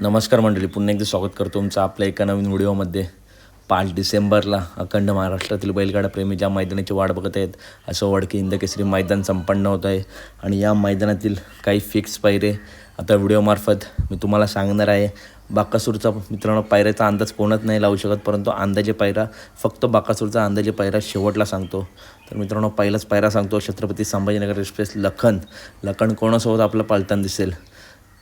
नमस्कार मंडळी पुन्हा एकदा स्वागत करतो तुमचं आपल्या एका नवीन व्हिडिओमध्ये. पाच डिसेंबरला अखंड महाराष्ट्रातील बैलगाडा प्रेमी ज्या मैदानाची वाट बघत आहेत असं वडकी इंदकेसरी मैदान संपन्न होत आहे. आणि या मैदानातील काही फिक्स पायरे आता व्हिडिओमार्फत मी तुम्हाला सांगणार आहे. बाकासूरचा मित्रांनो पायऱ्याचा अंदाज कोणच नाही लावू शकत परंतु अंदाजे पायरा फक्त बाकासूरचा अंदाजे पायरा शेवटला सांगतो. तर मित्रांनो पहिलाच पायरा सांगतो छत्रपती संभाजीनगर एक्सप्रेस लखन. लखन कोणासोबत आपलं पालताना दिसेल?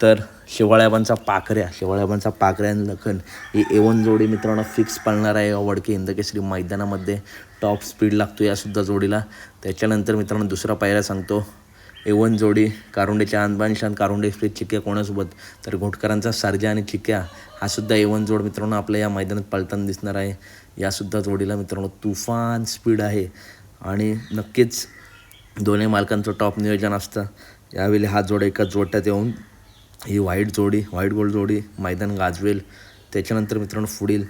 तर शिवाळ्याबांचा पाखऱ्या शिवाळ्याबांचा पाखऱ्या आणि लखन ही एवन जोडी मित्रांनो फिक्स पाळणार आहे वडके इंदकेश्री मैदानामध्ये. टॉप स्पीड लागतो यासुद्धा जोडीला. त्याच्यानंतर मित्रांनो दुसरा पायऱ्या सांगतो. एवन जोडी कारुंडेच्या अनबानशान कारुंडे एक्सप्रेस चिक्या कोणासोबत? तर घोटकरांचा सारजा आणि चिक्या हा सुद्धा एवन जोड मित्रांनो आपल्या या मैदानात पळताना दिसणार आहे. यासुद्धा जोडीला मित्रांनो तुफान स्पीड आहे. आणि नक्कीच दोन्ही मालकांचं टॉप नियोजन असतं. यावेळी हा जोड एका जोट्यात येऊन ही व्हाईट जोडी व्हाईट गोल्ड जोडी मैदान गाजवेल त्याच्यानंतर मित्रांनो पुढील.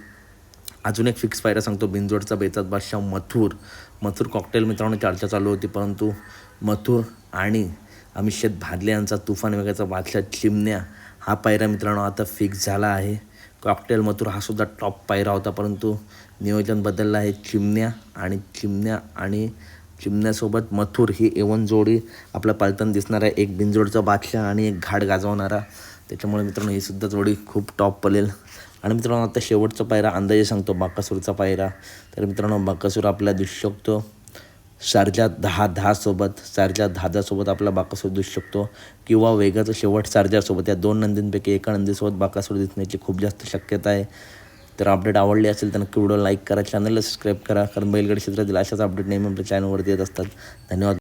अजून एक फिक्स पायरा सांगतो बिनजोडचा बेतात बादशाह मथुर. मथुर कॉकटेल मित्रांनो चर्चा चालू होती परंतु मथुर आणि अमिषेत भादले यांचा तुफान वेगाचा बादशाह चिमण्या हा पायरा मित्रांनो आता फिक्स झाला आहे. कॉकटेल मथुर हा सुद्धा टॉप पायरा होता परंतु नियोजन बदललं आहे. चिमण्या आणि चिमण्या आणि चिमण्यासोबत मथुर ही एवन जोडी आपल्या पालताना दिसणार आहे एक बिनजोडचा बादशाह आणि एक घाट गाजवणारा. त्याच्यामुळे मित्रांनो ही सुद्धा जोडी खूप टॉप पडेल. आणि मित्रांनो आता शेवटचा पायरा अंदाजे सांगतो बाकासूरचा पायरा. तर मित्रांनो बाकासूर आपला दिसू शकतो. सारजा दहा दहासोबत सारजा दहा दहासोबत आपला बाकासूर दिसू शकतो. किंवा वेगाचा शेवट सारजासोबत. या दोन नंदींपैकी एका नंदीसोबत बाकासूर दिसण्याची खूप जास्त शक्यता आहे. तर अपडेट आवडली असेल तर नक्की व्हिडिओ लाईक करा चॅनलला सबस्क्राईब करा. कारण बैलगड क्षेत्रातील अशाच अपडेट नेहमी आपल्या चॅनलवरती येत असतात. धन्यवाद.